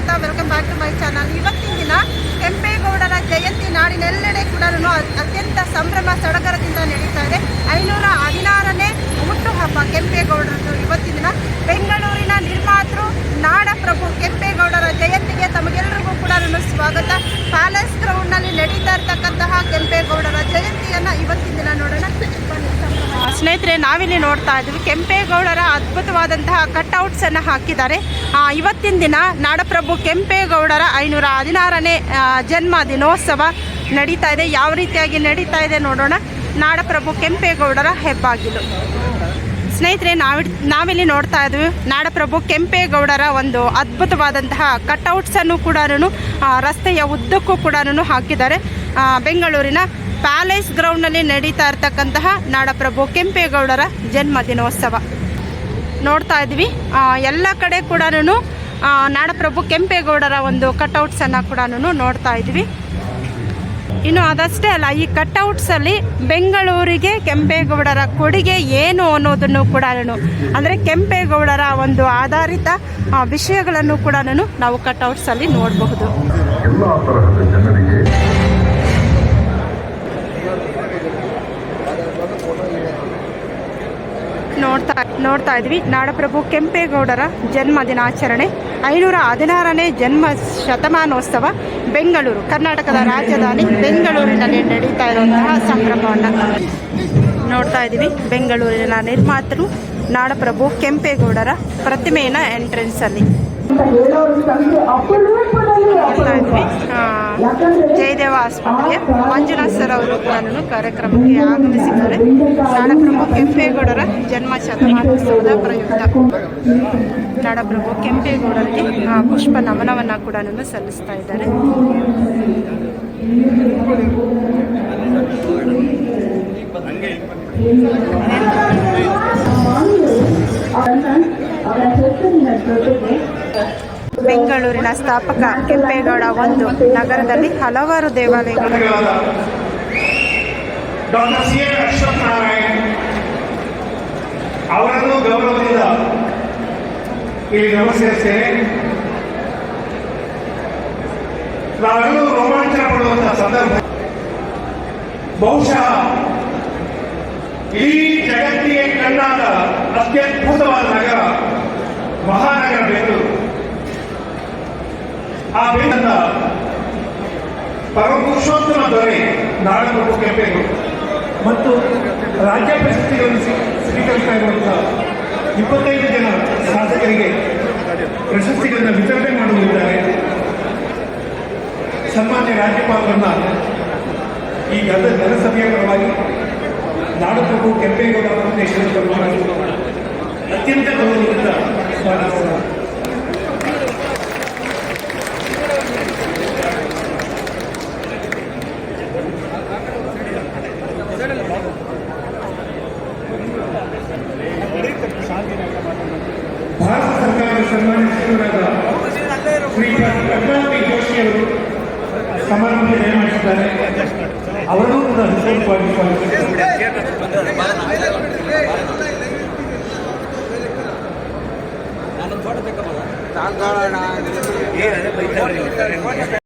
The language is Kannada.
ಸ್ವಾಗತ. Welcome back to my channel ಇವತ್ತಿನ ದಿನ ಕೆಂಪೇಗೌಡರ ಜಯಂತಿ ನಾಡಿನೆಲ್ಲೆಡೆ ಕೂಡ ಅತ್ಯಂತ ಸಂಭ್ರಮ ಸಡಗರದಿಂದ ನಡೀತಾ ಇದೆ. ಐನೂರ ಹದಿನಾರನೇ ಹುಟ್ಟುಹಬ್ಬ ಕೆಂಪೇಗೌಡರದ್ದು ಇವತ್ತಿನ ದಿನ. ಬೆಂಗಳೂರಿನ ನಿರ್ಮಾತೃ ನಾಡಪ್ರಭು ಕೆಂಪೇಗೌಡರ ಜಯಂತಿಗೆ ತಮಗೆಲ್ಲರಿಗೂ ಕೂಡ ಸ್ವಾಗತ. ಪ್ಯಾಲೇಸ್ ಗ್ರೌಂಡ್ನಲ್ಲಿ ನಡೀತಾ ಇರ್ತಕ್ಕಂತಹ ಕೆಂಪೇಗೌಡ ಸ್ನೇಹಿತರೆ, ನಾವಿಲ್ಲಿ ನೋಡ್ತಾ ಇದ್ವಿ ಕೆಂಪೇಗೌಡರ ಅದ್ಭುತವಾದಂತಹ ಕಟ್ಔಟ್ಸ್ ಅನ್ನು ಹಾಕಿದ್ದಾರೆ. ಇವತ್ತಿನ ದಿನ ನಾಡಪ್ರಭು ಕೆಂಪೇಗೌಡರ ಐನೂರ ಹದಿನಾರನೇ ಜನ್ಮ ದಿನೋತ್ಸವ ನಡೀತಾ ಇದೆ. ಯಾವ ರೀತಿಯಾಗಿ ನಡೀತಾ ಇದೆ ನೋಡೋಣ. ನಾಡಪ್ರಭು ಕೆಂಪೇಗೌಡರ ಹೆಬ್ಬಾಗಿಲು. ಸ್ನೇಹಿತರೆ ನಾವಿ ನಾವಿಲ್ಲಿ ನೋಡ್ತಾ ಇದ್ವಿ ನಾಡಪ್ರಭು ಕೆಂಪೇಗೌಡರ ಒಂದು ಅದ್ಭುತವಾದಂತಹ ಕಟ್ಔಟ್ಸನ್ನು ಕೂಡ ರಸ್ತೆಯ ಉದ್ದಕ್ಕೂ ಕೂಡ ಹಾಕಿದ್ದಾರೆ. ಬೆಂಗಳೂರಿನ ಪ್ಯಾಲೇಸ್ ಗ್ರೌಂಡ್ನಲ್ಲಿ ನಡೀತಾ ಇರ್ತಕ್ಕಂತಹ ನಾಡಪ್ರಭು ಕೆಂಪೇಗೌಡರ ಜನ್ಮ ದಿನೋತ್ಸವ. ನೋಡ್ತಾ ಇದ್ವಿ ಎಲ್ಲ ಕಡೆ ಕೂಡ ನಾಡಪ್ರಭು ಕೆಂಪೇಗೌಡರ ಒಂದು ಕಟ್ಔಟ್ಸನ್ನು ಕೂಡ ನೋಡ್ತಾ ಇದ್ವಿ ಇನ್ನು ಅದಷ್ಟೇ ಅಲ್ಲ, ಈ ಕಟ್ಔಟ್ಸಲ್ಲಿ ಬೆಂಗಳೂರಿಗೆ ಕೆಂಪೇಗೌಡರ ಕೊಡುಗೆ ಏನು ಅನ್ನೋದನ್ನು ಕೂಡ ಅಂದರೆ ಕೆಂಪೇಗೌಡರ ಒಂದು ಆಧಾರಿತ ವಿಷಯಗಳನ್ನು ಕೂಡ ನಾವು ಕಟ್ಔಟ್ಸಲ್ಲಿ ನೋಡಬಹುದು. ನೋಡ್ತಾ ಇದ್ವಿ. ನಾಡಪ್ರಭು ಕೆಂಪೇಗೌಡರ ಜನ್ಮ ದಿನಾಚರಣೆ, ಐನೂರ ಹದಿನಾರನೇ ಜನ್ಮ ಶತಮಾನೋತ್ಸವ, ಬೆಂಗಳೂರು, ಕರ್ನಾಟಕದ ರಾಜಧಾನಿ ಬೆಂಗಳೂರಿನಲ್ಲಿ ನಡೀತಾ ಇರುವಂತಹ ಸಂಭ್ರಮವನ್ನು ನೋಡ್ತಾ ಇದ್ದೀವಿ. ಬೆಂಗಳೂರಿನ ನಿರ್ಮಾತೃ ನಾಡಪ್ರಭು ಕೆಂಪೇಗೌಡರ ಪ್ರತಿಮೆಯ ಎಂಟ್ರೆನ್ಸಲ್ಲಿ ಜಯದೇವ ಆಸ್ಪತ್ರೆಯ ಮಂಜುನಾಥ್ ಸರ್ ಅವರು ಕೂಡ ಕಾರ್ಯಕ್ರಮಕ್ಕೆ ಆಗಮಿಸಿದ್ದಾರೆ ನಾಡಪ್ರಭು ಕೆಂಪೇಗೌಡರ ಜನ್ಮ ಶತಮಾನೋತ್ಸವದ ಪ್ರಯುಕ್ತ. ನಾಡಪ್ರಭು ಕೆಂಪೇಗೌಡರಿಗೆ ಪುಷ್ಪ ನಮನವನ್ನು ಕೂಡ ಸಲ್ಲಿಸ್ತಾ ಇದ್ದಾರೆ ಬೆಂಗಳೂರಿನ ಸ್ಥಾಪಕ ಕೆಂಪೇಗೌಡ ಒಂದು ನಗರದಲ್ಲಿ ಹಲವಾರು ದೇವಾಲಯಗಳು ಅವರನ್ನು ಗೌರವದಿಂದ ಇಲ್ಲಿ ನಮಸ್ಕರಿಸ್ತೇನೆ ನಾವೆಲ್ಲರೂ ರೋಮಾಂಚನ ಪಡುವಂತಹ ಸಂದರ್ಭ. ಬಹುಶಃ ಇಡೀ ಜಗತ್ತಿಗೆ ಕಣ್ಣಾದ ಅತ್ಯದ್ಭುತವಾದ ನಗರ ಬೆಂಗಳೂರು ಆ ಬೆಂದ ಪರಮಪುರುಷೋತ್ತಮ ದೊರೆ ನಾಡಪ್ರಭು ಕೆಂಪೇಗೌಡ ಮತ್ತು ರಾಜ್ಯ ಪ್ರಶಸ್ತಿಗಳನ್ನು ಸ್ವೀ- ಸ್ವೀಕರಿಸ್ತಾ ಇರುವಂತಹ ಇಪ್ಪತ್ತೈದು ಜನ ಶಾಸಕರಿಗೆ ಪ್ರಶಸ್ತಿಗಳನ್ನು ವಿತರಣೆ ಮಾಡುತ್ತಿದ್ದಾರೆ. ಸನ್ಮಾನ್ಯ ರಾಜ್ಯಪಾಲರನ್ನ ಈ ಗದ ಜನಸಭೆಯ ಪರವಾಗಿ ನಾಡಪ್ರಭು ಕೆಂಪೇಗೌಡ ಫೌಂಡೇಶನ್ ಪರವಾಗಿ ಅತ್ಯಂತ ಗೌರವದಿಂದ ಸ್ವಾಗತಿಸಿದ್ದಾರೆ ಭಾರತ ಸರ್ಕಾರದ ಸನ್ಮಾನ್ಯ ಸಚಿವರಾದ ಶ್ರೀ ಪ್ರಹ್ಲಾದ್ ಜೋಶಿ ಅವರು ಸಮಾರಂಭ ನೇಮಕಿಸಿದ್ದಾರೆ ಅವರನ್ನು ಕೂಡ ಹೃದಯವಾಗಿ ಸ್ವಾಗತಿಸಿದ್ದಾರೆ